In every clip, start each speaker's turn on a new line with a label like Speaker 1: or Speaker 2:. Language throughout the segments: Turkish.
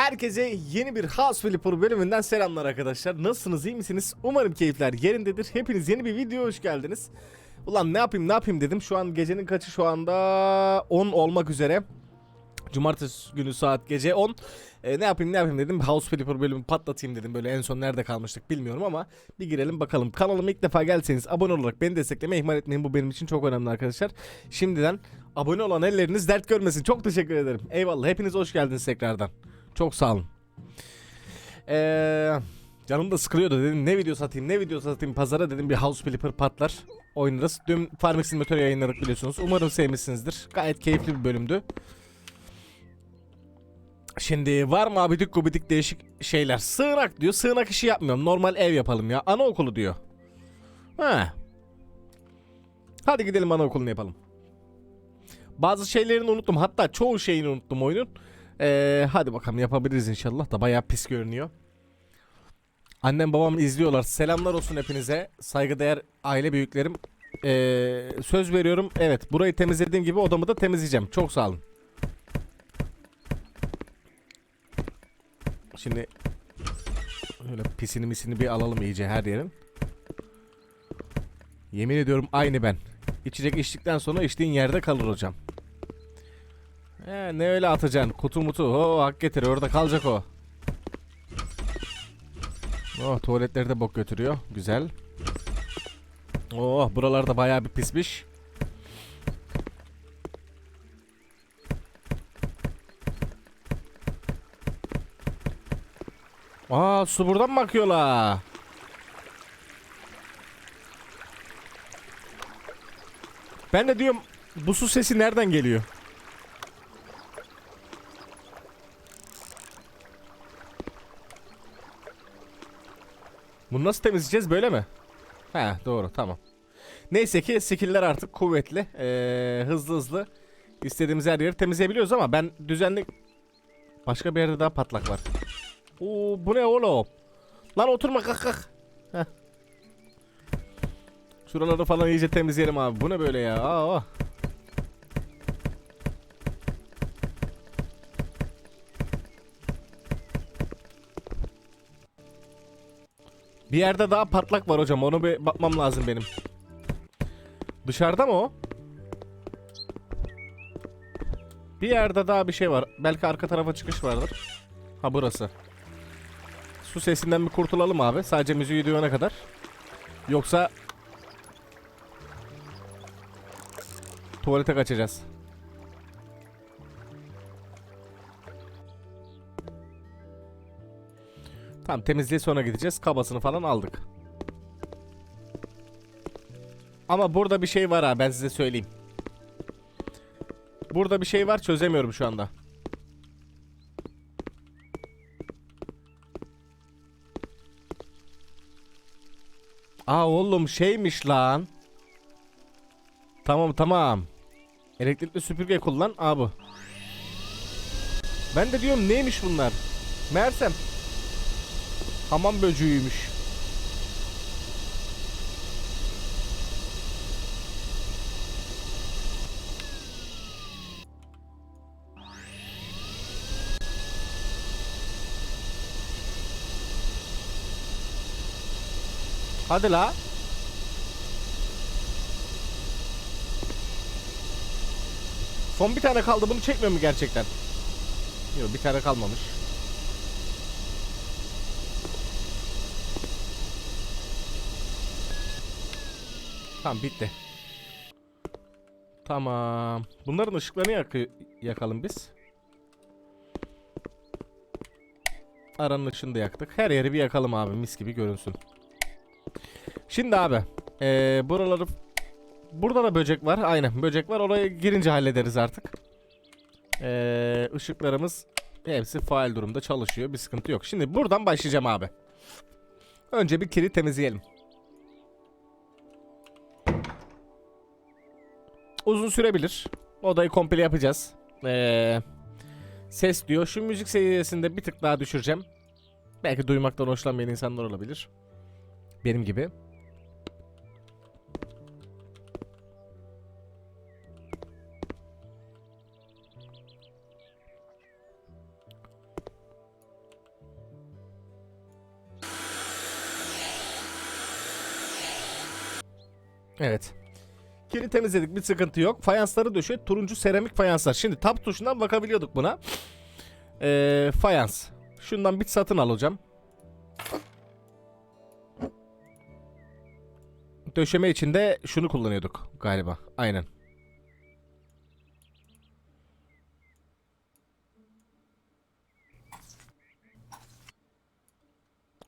Speaker 1: Herkese yeni bir House Flipper bölümünden selamlar arkadaşlar. Nasılsınız iyi misiniz? Umarım keyifler yerindedir. Hepiniz yeni bir video hoş geldiniz. Ulan ne yapayım ne yapayım dedim. Şu an gecenin kaçı şu anda 10 olmak üzere. Cumartesi günü saat gece 10. Ee, ne yapayım ne yapayım dedim. House Flipper bölümü patlatayım dedim. Böyle en son nerede kalmıştık bilmiyorum ama bir girelim bakalım. Kanalıma ilk defa gelseniz abone olarak beni desteklemeyi ihmal etmeyin. Bu benim için çok önemli arkadaşlar. Şimdiden abone olan elleriniz dert görmesin. Çok teşekkür ederim. Eyvallah. Hepiniz hoş geldiniz tekrardan. Çok sağ olun. Ee, canım da sıkılıyordu dedim ne video satayım ne video satayım pazara dedim bir House Flipper patlar oynarız. Dün Farming Simulator yayınladık biliyorsunuz. Umarım sevmişsinizdir. Gayet keyifli bir bölümdü. Şimdi var mı abidik gubidik değişik şeyler? Sığınak diyor. Sığınak işi yapmıyorum. Normal ev yapalım ya. Anaokulu diyor. Ha. Hadi gidelim anaokulunu yapalım. Bazı şeylerini unuttum. Hatta çoğu şeyini unuttum oyunun. Ee, hadi bakalım yapabiliriz inşallah da bayağı pis görünüyor. Annem babam izliyorlar. Selamlar olsun hepinize. Saygıdeğer aile büyüklerim. Ee, söz veriyorum. Evet burayı temizlediğim gibi odamı da temizleyeceğim. Çok sağ olun. Şimdi öyle pisini misini bir alalım iyice her yerin. Yemin ediyorum aynı ben. İçecek içtikten sonra içtiğin yerde kalır hocam. He, ne öyle atacaksın? Kutu mutu. O hak getir. Orada kalacak o. Oh tuvaletlerde bok götürüyor. Güzel. Oh buralarda bayağı bir pismiş. Aa su buradan mı akıyor? Ben de diyorum bu su sesi nereden geliyor? Bunu nasıl temizleyeceğiz böyle mi? He doğru tamam. Neyse ki skill'ler artık kuvvetli. Ee, hızlı hızlı istediğimiz her yeri temizleyebiliyoruz ama ben düzenli... Başka bir yerde daha patlak var. Oo bu ne oğlum? Lan oturma kalk kalk. Heh. Şuraları falan iyice temizleyelim abi. Bu ne böyle ya? Aa. Bir yerde daha patlak var hocam. Onu bir bakmam lazım benim. Dışarıda mı o? Bir yerde daha bir şey var. Belki arka tarafa çıkış vardır. Ha burası. Su sesinden bir kurtulalım abi. Sadece müziği duyana kadar. Yoksa tuvalete kaçacağız. Tamam temizliğe sonra gideceğiz. Kabasını falan aldık. Ama burada bir şey var ha ben size söyleyeyim. Burada bir şey var çözemiyorum şu anda. Aa oğlum şeymiş lan. Tamam tamam. Elektrikli süpürge kullan. Aa bu. Ben de diyorum neymiş bunlar? Meğersem hamam böcüğüymüş. Hadi la. Son bir tane kaldı. Bunu çekmiyor mu gerçekten? Yok bir tane kalmamış. Tamam bitti. Tamam. Bunların ışıklarını yak yakalım biz. Aranın ışığını da yaktık. Her yeri bir yakalım abi. Mis gibi görünsün. Şimdi abi. Ee, buraları... Burada da böcek var. Aynen böcek var. Oraya girince hallederiz artık. Ee, ışıklarımız hepsi faal durumda çalışıyor. Bir sıkıntı yok. Şimdi buradan başlayacağım abi. Önce bir kiri temizleyelim. uzun sürebilir. Odayı komple yapacağız. Ee, ses diyor. Şu müzik seviyesinde bir tık daha düşüreceğim. Belki duymaktan hoşlanmayan insanlar olabilir. Benim gibi. Evet. Kiri temizledik bir sıkıntı yok. Fayansları döşe turuncu seramik fayanslar. Şimdi tab tuşundan bakabiliyorduk buna. Ee, fayans. Şundan bir satın al hocam. Döşeme için de şunu kullanıyorduk galiba. Aynen.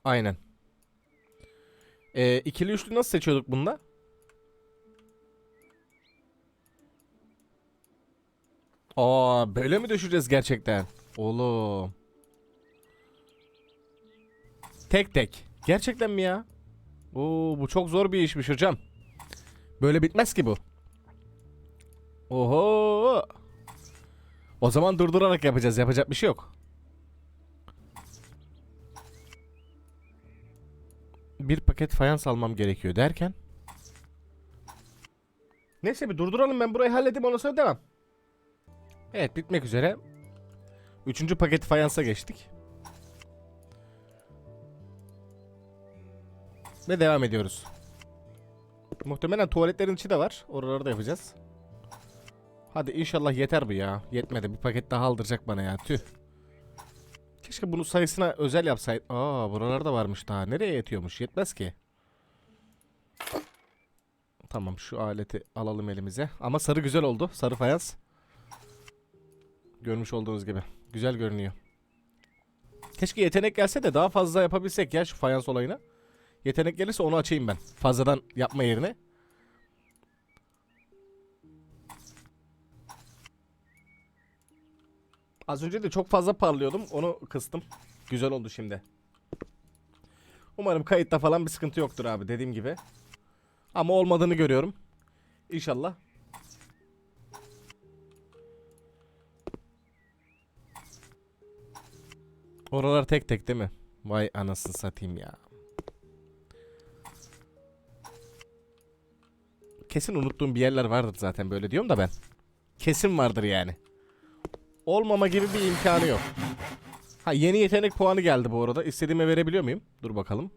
Speaker 1: Aynen. Ee, ikili üçlü nasıl seçiyorduk bunda? Aa böyle mi düşeceğiz gerçekten? Oğlum. Tek tek. Gerçekten mi ya? Oo bu çok zor bir işmiş hocam. Böyle bitmez ki bu. Oho. O zaman durdurarak yapacağız. Yapacak bir şey yok. Bir paket fayans almam gerekiyor derken. Neyse bir durduralım ben burayı halledeyim ondan sonra devam. Evet bitmek üzere. Üçüncü paket fayansa geçtik. Ve devam ediyoruz. Muhtemelen tuvaletlerin içi de var. Oraları da yapacağız. Hadi inşallah yeter bu ya. Yetmedi. Bir paket daha aldıracak bana ya. Tüh. Keşke bunu sayısına özel yapsaydı. Aa buralarda varmış daha. Nereye yetiyormuş? Yetmez ki. Tamam şu aleti alalım elimize. Ama sarı güzel oldu. Sarı fayans. Görmüş olduğunuz gibi. Güzel görünüyor. Keşke yetenek gelse de daha fazla yapabilsek ya şu fayans olayını. Yetenek gelirse onu açayım ben. Fazladan yapma yerine. Az önce de çok fazla parlıyordum. Onu kıstım. Güzel oldu şimdi. Umarım kayıtta falan bir sıkıntı yoktur abi dediğim gibi. Ama olmadığını görüyorum. İnşallah. Oralar tek tek değil mi? Vay anasını satayım ya. Kesin unuttuğum bir yerler vardır zaten böyle diyorum da ben. Kesin vardır yani. Olmama gibi bir imkanı yok. Ha yeni yetenek puanı geldi bu arada. İstediğime verebiliyor muyum? Dur bakalım.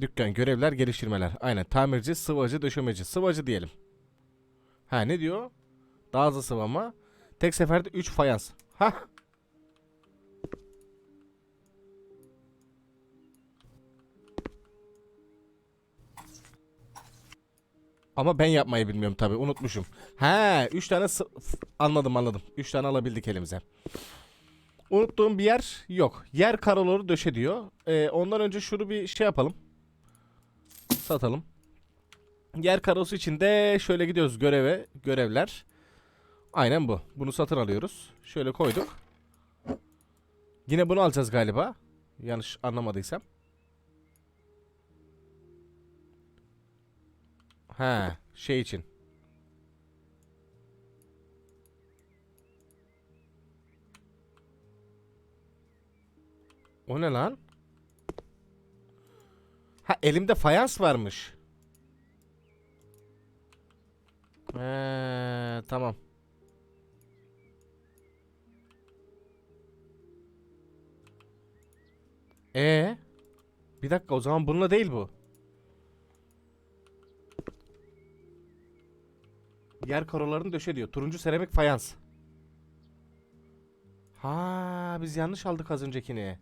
Speaker 1: Dükkan, görevler, geliştirmeler. Aynen. Tamirci, sıvacı, döşemeci. Sıvacı diyelim. Ha ne diyor? Hızlı sıvama. Tek seferde 3 fayans. Ha. Ama ben yapmayı bilmiyorum tabi unutmuşum. He 3 tane anladım anladım. 3 tane alabildik elimize. Unuttuğum bir yer yok. Yer karoloru döşe diyor. Ee, ondan önce şunu bir şey yapalım. Satalım. Yer karosu için de şöyle gidiyoruz göreve, görevler. Aynen bu. Bunu satın alıyoruz. Şöyle koyduk. Yine bunu alacağız galiba. Yanlış anlamadıysam. He, şey için. O ne lan? Ha elimde fayans varmış. He, tamam. E Bir dakika o zaman bununla değil bu. Yer korolarını döşe diyor. Turuncu seramik fayans. Ha, biz yanlış aldık az öncekini.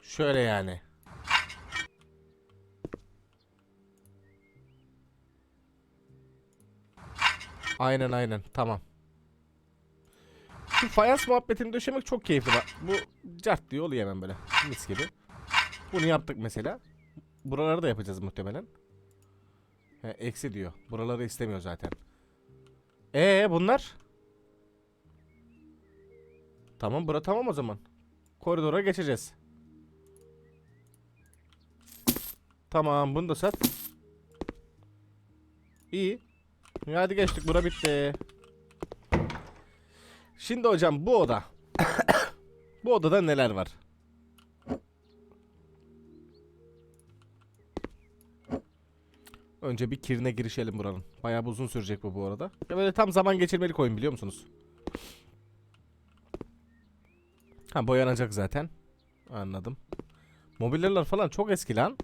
Speaker 1: Şöyle yani. Aynen aynen tamam. Şu fayans muhabbetini döşemek çok keyifli bak. Bu cart diyor oluyor hemen böyle. Mis gibi. Bunu yaptık mesela. Buraları da yapacağız muhtemelen. He, eksi diyor. Buraları istemiyor zaten. Ee bunlar? Tamam bura tamam o zaman. Koridora geçeceğiz. Tamam bunu da sat. İyi. Hadi geçtik bura bitti. Şimdi hocam bu oda. bu odada neler var? Önce bir kirine girişelim buranın. Bayağı bir uzun sürecek bu bu arada. Böyle tam zaman geçirmelik oyun biliyor musunuz? Ha boyanacak zaten. Anladım. Mobilyalar falan çok eski lan.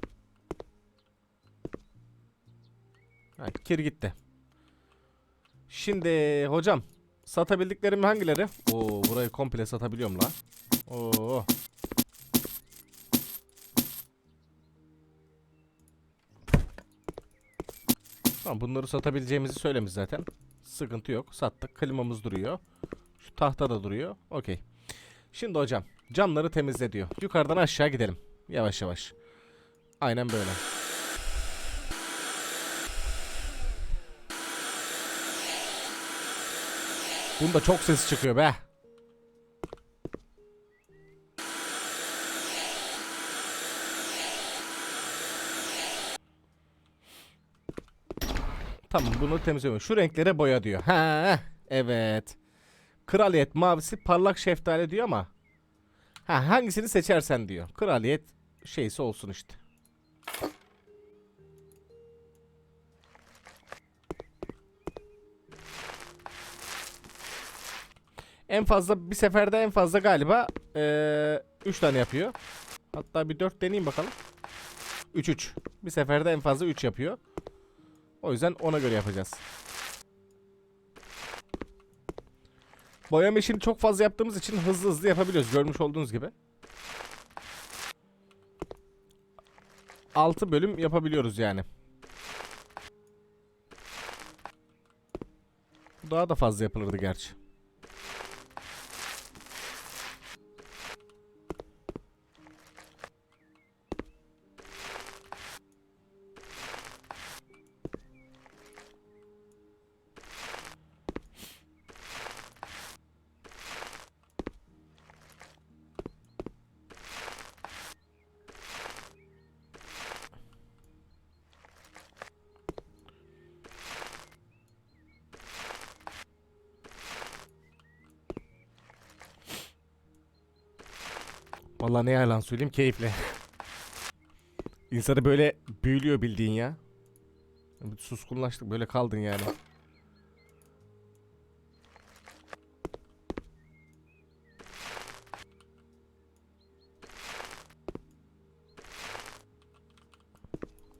Speaker 1: Ha, kir gitti. Şimdi hocam satabildiklerim hangileri? Oo burayı komple satabiliyorum la. Oo Tamam bunları satabileceğimizi söylemiş zaten. Sıkıntı yok. Sattık. Klimamız duruyor. Şu tahta da duruyor. Okey. Şimdi hocam camları temizle diyor. Yukarıdan aşağı gidelim. Yavaş yavaş. Aynen böyle. Bunda çok ses çıkıyor be. Tamam bunu temizliyorum. Şu renklere boya diyor. Ha evet. Kraliyet mavisi parlak şeftali diyor ama. Ha hangisini seçersen diyor. Kraliyet şeysi olsun işte. En fazla bir seferde en fazla galiba 3 tane yapıyor. Hatta bir 4 deneyeyim bakalım. 3 3. Bir seferde en fazla 3 yapıyor. O yüzden ona göre yapacağız. Boyama işini çok fazla yaptığımız için hızlı hızlı yapabiliyoruz. Görmüş olduğunuz gibi. 6 bölüm yapabiliyoruz yani. Daha da fazla yapılırdı gerçi. Vallahi ne yalan söyleyeyim keyifli. İnsanı böyle büyülüyor bildiğin ya. Suskunlaştık böyle kaldın yani.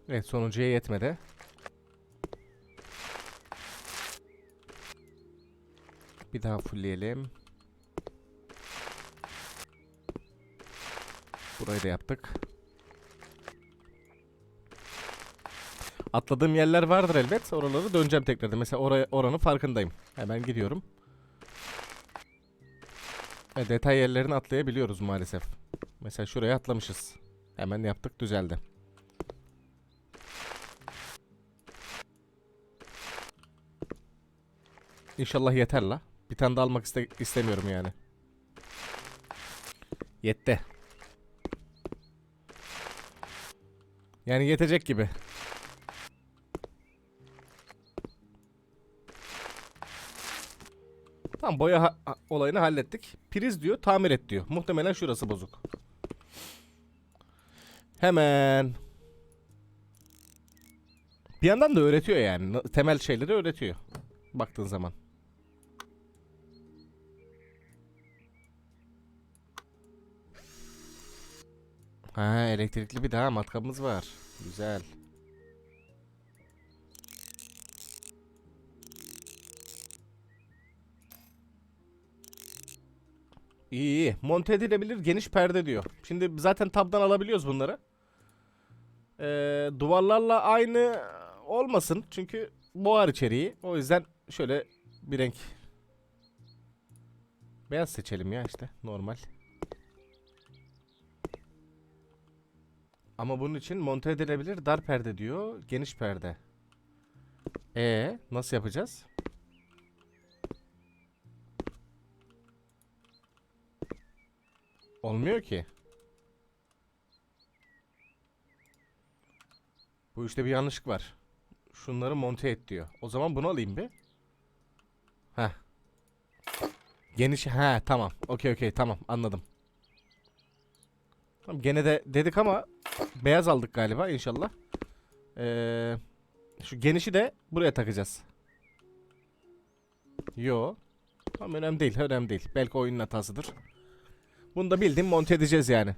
Speaker 1: Evet sonuncuya yetmedi. Bir daha fullleyelim. Burayı da yaptık. Atladığım yerler vardır elbet. Oraları döneceğim tekrardan. Mesela oraya oranın farkındayım. Hemen gidiyorum. E, detay yerlerini atlayabiliyoruz maalesef. Mesela şuraya atlamışız. Hemen yaptık düzeldi. İnşallah yeter la. Bir tane daha almak iste istemiyorum yani. Yetti. Yani yetecek gibi. Tamam boya ha- olayını hallettik. Priz diyor tamir et diyor. Muhtemelen şurası bozuk. Hemen. Bir yandan da öğretiyor yani. Temel şeyleri öğretiyor. Baktığın zaman. Ha elektrikli bir daha matkabımız var. Güzel. İyi iyi. Monte edilebilir geniş perde diyor. Şimdi zaten tabdan alabiliyoruz bunları. Ee, duvarlarla aynı olmasın. Çünkü boğar içeriği. O yüzden şöyle bir renk. Beyaz seçelim ya işte. Normal. Ama bunun için monte edilebilir dar perde diyor. Geniş perde. E nasıl yapacağız? Olmuyor ki. Bu işte bir yanlışlık var. Şunları monte et diyor. O zaman bunu alayım bir. Heh. Geniş. He tamam. Okey okey tamam anladım. Tamam gene de dedik ama beyaz aldık galiba inşallah. Ee, şu genişi de buraya takacağız. Yo. Tamam önemli değil önemli değil. Belki oyunun hatasıdır. Bunu da bildim monte edeceğiz yani.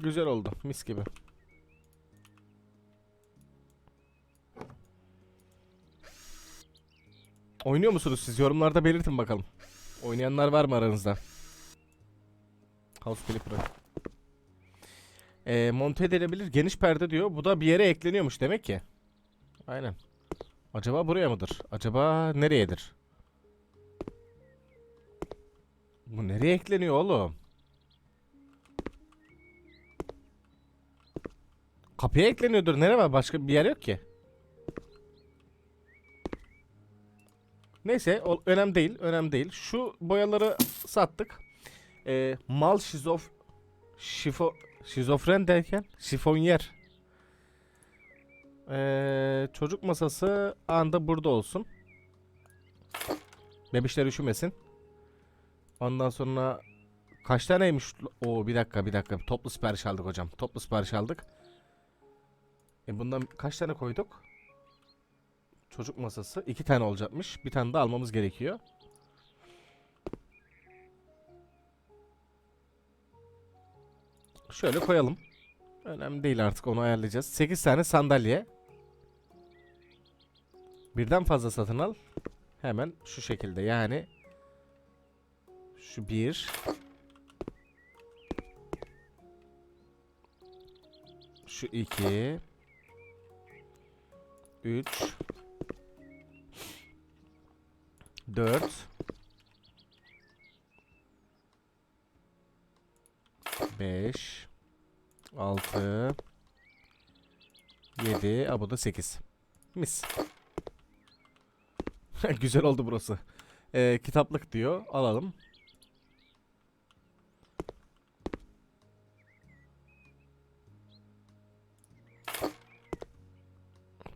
Speaker 1: Güzel oldu. Mis gibi. Oynuyor musunuz siz? Yorumlarda belirtin bakalım. Oynayanlar var mı aranızda? House Flipper. Ee, monte edilebilir geniş perde diyor. Bu da bir yere ekleniyormuş demek ki. Aynen. Acaba buraya mıdır? Acaba nereyedir? Bu nereye ekleniyor oğlum? Kapıya ekleniyordur. Nere var? Başka bir yer yok ki. Neyse o, önemli değil. Önemli değil. Şu boyaları sattık. Ee, mal şizof şifo şizofren derken şifonyer. Ee, çocuk masası anda burada olsun. Bebişler üşümesin. Ondan sonra kaç taneymiş? O bir dakika bir dakika. Toplu sipariş aldık hocam. Toplu sipariş aldık. E bundan kaç tane koyduk? Çocuk masası. iki tane olacakmış. Bir tane de almamız gerekiyor. Şöyle koyalım. Önemli değil artık onu ayarlayacağız. 8 tane sandalye. Birden fazla satın al. Hemen şu şekilde yani. Şu bir. Şu iki. Üç. Dört. Beş. Altı. Yedi. Aa, bu da sekiz. Mis. Güzel oldu burası. Ee, kitaplık diyor. Alalım.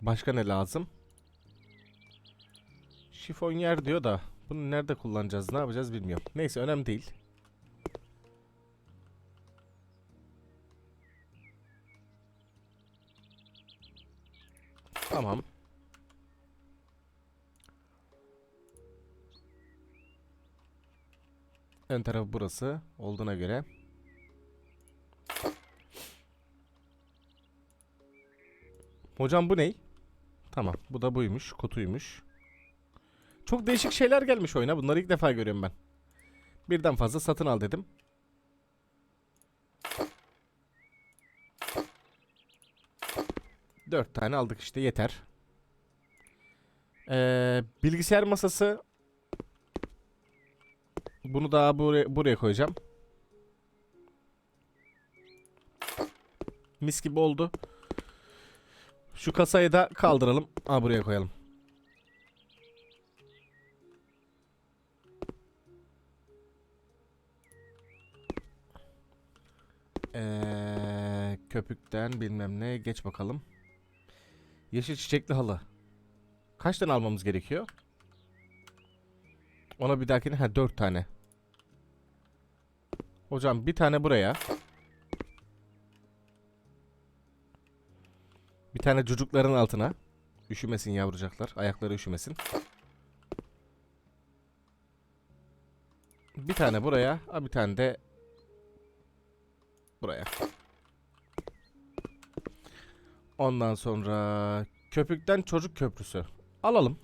Speaker 1: Başka ne lazım? Şifonyer diyor da bunu nerede kullanacağız ne yapacağız bilmiyorum. Neyse önemli değil. Tamam. Ön tarafı burası olduğuna göre. Hocam bu ney? Tamam bu da buymuş kutuymuş. Çok değişik şeyler gelmiş oyuna bunları ilk defa görüyorum ben. Birden fazla satın al dedim. Dört tane aldık işte yeter. Ee, bilgisayar masası. Bunu daha buraya, buraya koyacağım. Mis gibi oldu. Şu kasayı da kaldıralım. Aa buraya koyalım. Ee, köpükten bilmem ne geç bakalım. Yeşil çiçekli halı. Kaç tane almamız gerekiyor? Ona bir dahakine ha 4 tane. Hocam bir tane buraya. Bir tane çocukların altına. Üşümesin yavrucaklar. Ayakları üşümesin. Bir tane buraya. Bir tane de buraya. Ondan sonra köpükten çocuk köprüsü. Alalım.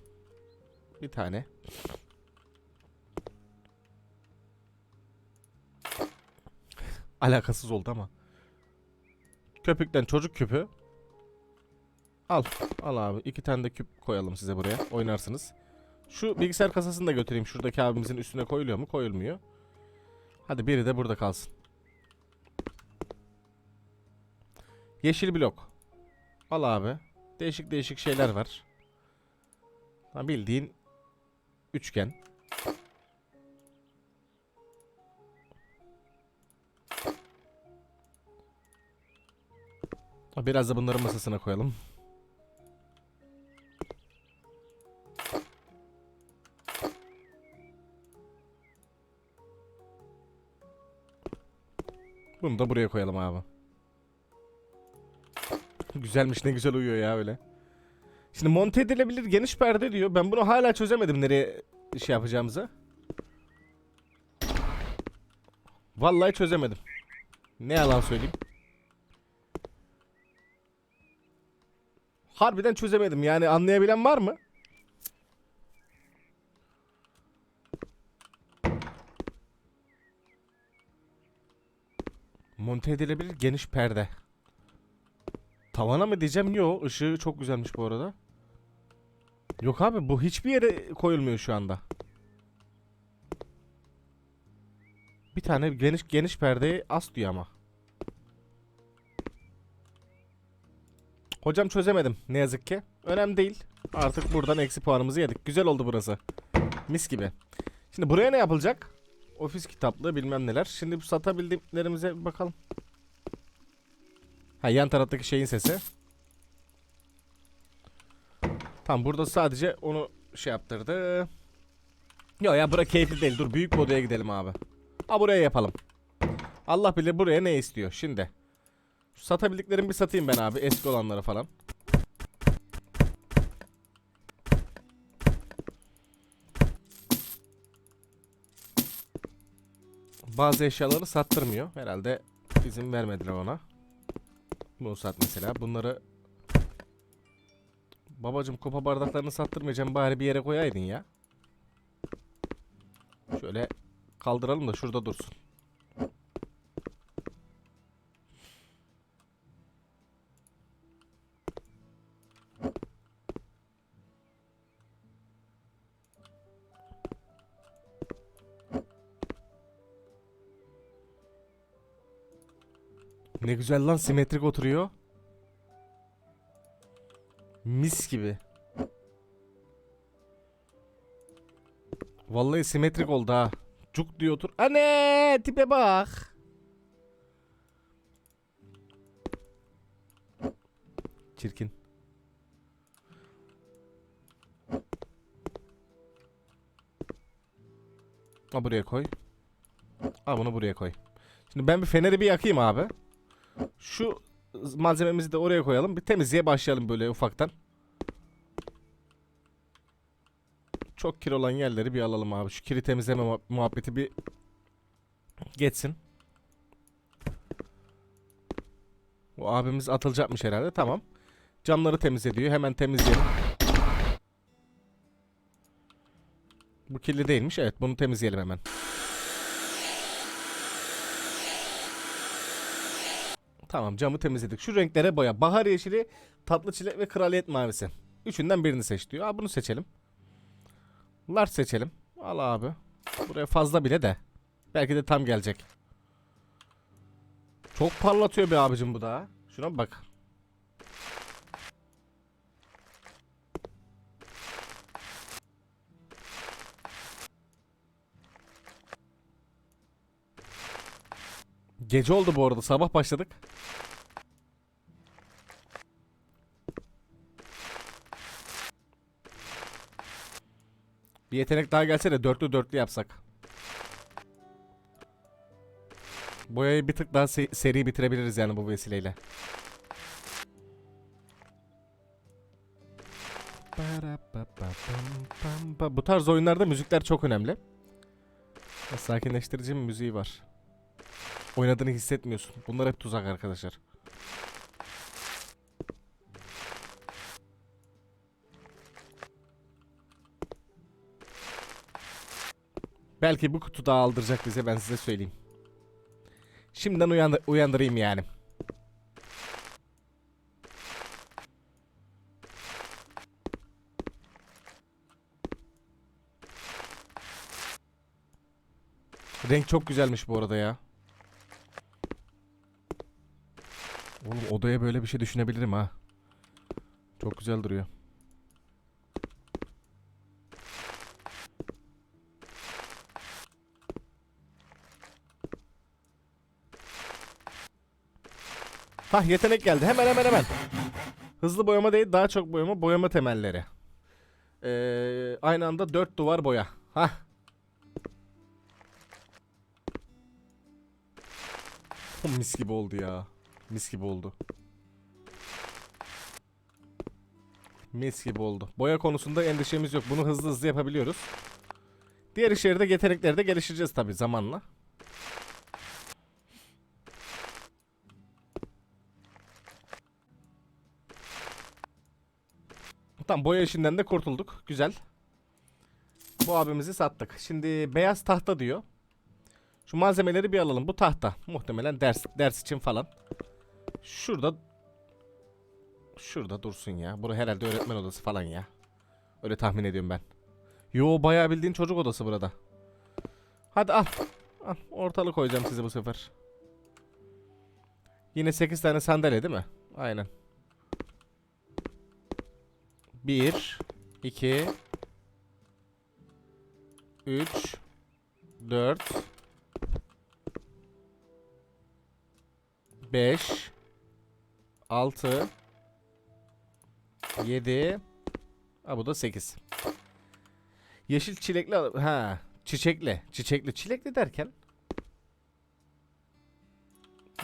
Speaker 1: Bir tane. Alakasız oldu ama. Köpükten çocuk küpü. Al. Al abi. İki tane de küp koyalım size buraya. Oynarsınız. Şu bilgisayar kasasını da götüreyim. Şuradaki abimizin üstüne koyuluyor mu? Koyulmuyor. Hadi biri de burada kalsın. Yeşil blok. Al abi. Değişik değişik şeyler var. Ha, bildiğin üçgen. Biraz da bunların masasına koyalım. Bunu da buraya koyalım abi. Güzelmiş ne güzel uyuyor ya öyle. Şimdi monte edilebilir geniş perde diyor. Ben bunu hala çözemedim nereye şey yapacağımızı. Vallahi çözemedim. Ne yalan söyleyeyim. Harbiden çözemedim. Yani anlayabilen var mı? Monte edilebilir geniş perde. Tavana mı diyeceğim? Yok. ışığı çok güzelmiş bu arada. Yok abi bu hiçbir yere koyulmuyor şu anda. Bir tane geniş geniş perdeyi as diyor ama. Hocam çözemedim ne yazık ki. Önemli değil. Artık buradan eksi puanımızı yedik. Güzel oldu burası. Mis gibi. Şimdi buraya ne yapılacak? Ofis kitaplığı bilmem neler. Şimdi bu satabildiklerimize bir bakalım. Ha yan taraftaki şeyin sesi. Tamam burada sadece onu şey yaptırdı. Yok ya bura keyifli değil. Dur büyük odaya gidelim abi. Ha buraya yapalım. Allah bilir buraya ne istiyor şimdi. Şu satabildiklerimi bir satayım ben abi eski olanları falan. Bazı eşyaları sattırmıyor. Herhalde izin vermediler ona. Bunu sat mesela. Bunları Babacım kupa bardaklarını sattırmayacağım bari bir yere koyaydın ya. Şöyle kaldıralım da şurada dursun. Ne güzel lan simetrik oturuyor. Mis gibi. Vallahi simetrik oldu ha. Cuk diyor otur. Anne tipe bak. Çirkin. Ha buraya koy. Al bunu buraya koy. Şimdi ben bir feneri bir yakayım abi. Şu malzememizi de oraya koyalım. Bir temizliğe başlayalım böyle ufaktan. Çok kir olan yerleri bir alalım abi. Şu kiri temizleme muha- muhabbeti bir geçsin. Bu abimiz atılacakmış herhalde. Tamam. Camları temizle diyor. Hemen temizleyelim. Bu kirli değilmiş. Evet bunu temizleyelim hemen. Tamam camı temizledik. Şu renklere boya. Bahar yeşili, tatlı çilek ve kraliyet mavisi. Üçünden birini seç diyor. Aa, bunu seçelim. Large seçelim. Al abi. Buraya fazla bile de. Belki de tam gelecek. Çok parlatıyor be abicim bu da. Şuna bak. Gece oldu bu arada. Sabah başladık. Bir yetenek daha gelse de dörtlü dörtlü yapsak. Boyayı bir tık daha se- seri bitirebiliriz yani bu vesileyle. Bu tarz oyunlarda müzikler çok önemli. Sakinleştirici müziği var. Oynadığını hissetmiyorsun. Bunlar hep tuzak arkadaşlar. Belki bu kutu daha aldıracak bize ben size söyleyeyim. Şimdiden uyandı- uyandırayım yani. Renk çok güzelmiş bu arada ya. Oğlum odaya böyle bir şey düşünebilirim ha. Çok güzel duruyor. Hah yetenek geldi. Hemen hemen hemen. Hızlı boyama değil daha çok boyama boyama temelleri. Ee, aynı anda dört duvar boya. Hah. Mis gibi oldu ya. Mis gibi oldu. Mis gibi oldu. Boya konusunda endişemiz yok. Bunu hızlı hızlı yapabiliyoruz. Diğer işlerde yetenekleri de geliştireceğiz tabi zamanla. Tamam boya işinden de kurtulduk. Güzel. Bu abimizi sattık. Şimdi beyaz tahta diyor. Şu malzemeleri bir alalım. Bu tahta. Muhtemelen ders ders için falan. Şurada Şurada dursun ya. Bura herhalde öğretmen odası falan ya. Öyle tahmin ediyorum ben. Yo bayağı bildiğin çocuk odası burada. Hadi al. Al. Ortalık koyacağım size bu sefer. Yine 8 tane sandalye değil mi? Aynen. 1 2 3 4 5 6 7 Ha bu da 8. Yeşil çilekli ha çiçekli. Çiçekli. Çilekli derken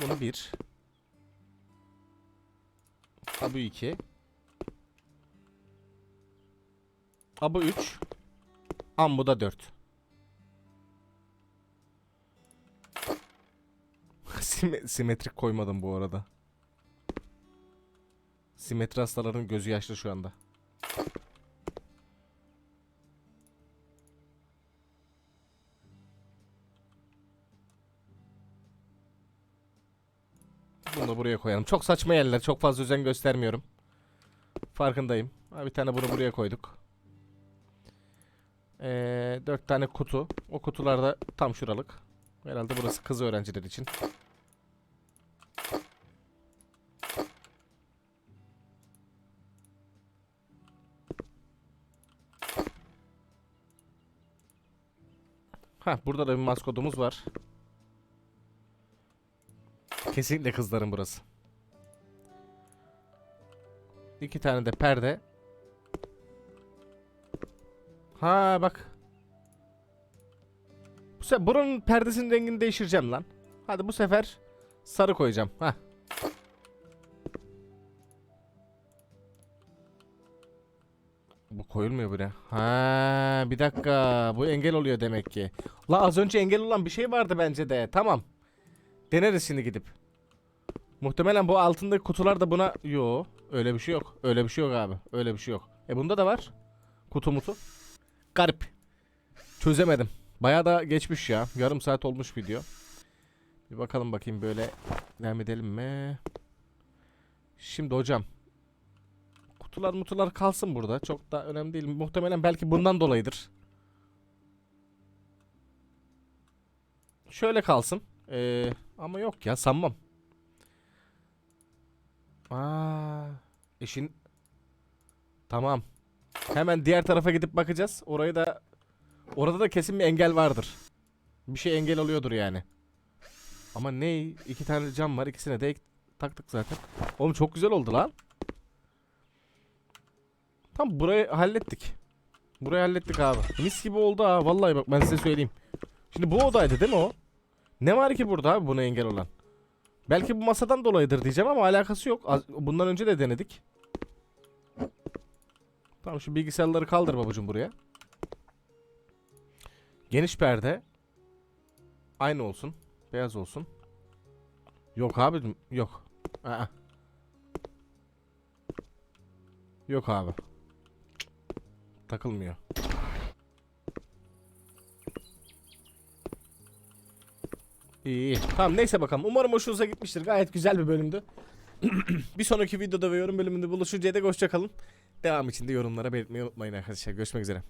Speaker 1: bunu 1 Ha bu 2 Ha bu 3 Am bu da 4 Sime- Simetrik koymadım bu arada. Simetri hastaların gözü yaşlı şu anda. Bunu da buraya koyalım. Çok saçma yerler. Çok fazla özen göstermiyorum. Farkındayım. Bir tane bunu buraya koyduk. Ee, dört tane kutu. O kutularda tam şuralık. Herhalde burası kız öğrenciler için. Ha burada da bir maskotumuz var. Kesinlikle kızların burası. İki tane de perde. Ha bak. Bu sefer buranın perdesinin rengini değiştireceğim lan. Hadi bu sefer sarı koyacağım. Ha. Bu koyulmuyor buraya. Ha, bir dakika. Bu engel oluyor demek ki. La az önce engel olan bir şey vardı bence de. Tamam. Deneriz şimdi gidip. Muhtemelen bu altındaki kutular da buna... Yo, öyle bir şey yok. Öyle bir şey yok abi. Öyle bir şey yok. E bunda da var. Kutu mutu. Garip. Çözemedim. Bayağı da geçmiş ya. Yarım saat olmuş video. Bir bakalım bakayım böyle devam edelim mi? Şimdi hocam. Kutular mutular kalsın burada. Çok da önemli değil. Muhtemelen belki bundan dolayıdır. Şöyle kalsın. Ee, ama yok ya sanmam. Aa, işin tamam. Hemen diğer tarafa gidip bakacağız. Orayı da orada da kesin bir engel vardır. Bir şey engel oluyordur yani. Ama ne? İki tane cam var. İkisine de taktık zaten. Oğlum çok güzel oldu lan. Tam burayı hallettik. Burayı hallettik abi. Mis gibi oldu ha. Vallahi bak ben size söyleyeyim. Şimdi bu odaydı değil mi o? Ne var ki burada abi buna engel olan? Belki bu masadan dolayıdır diyeceğim ama alakası yok. Bundan önce de denedik. Tamam şu bilgisayarları kaldır babacığım buraya. Geniş perde. Aynı olsun. Beyaz olsun. Yok abi yok. Aa. Yok abi. Takılmıyor. İyi. Tamam neyse bakalım. Umarım hoşunuza gitmiştir. Gayet güzel bir bölümdü. bir sonraki videoda ve yorum bölümünde buluşuncaya dek hoşçakalın. Devam için de yorumlara belirtmeyi unutmayın arkadaşlar. Görüşmek üzere.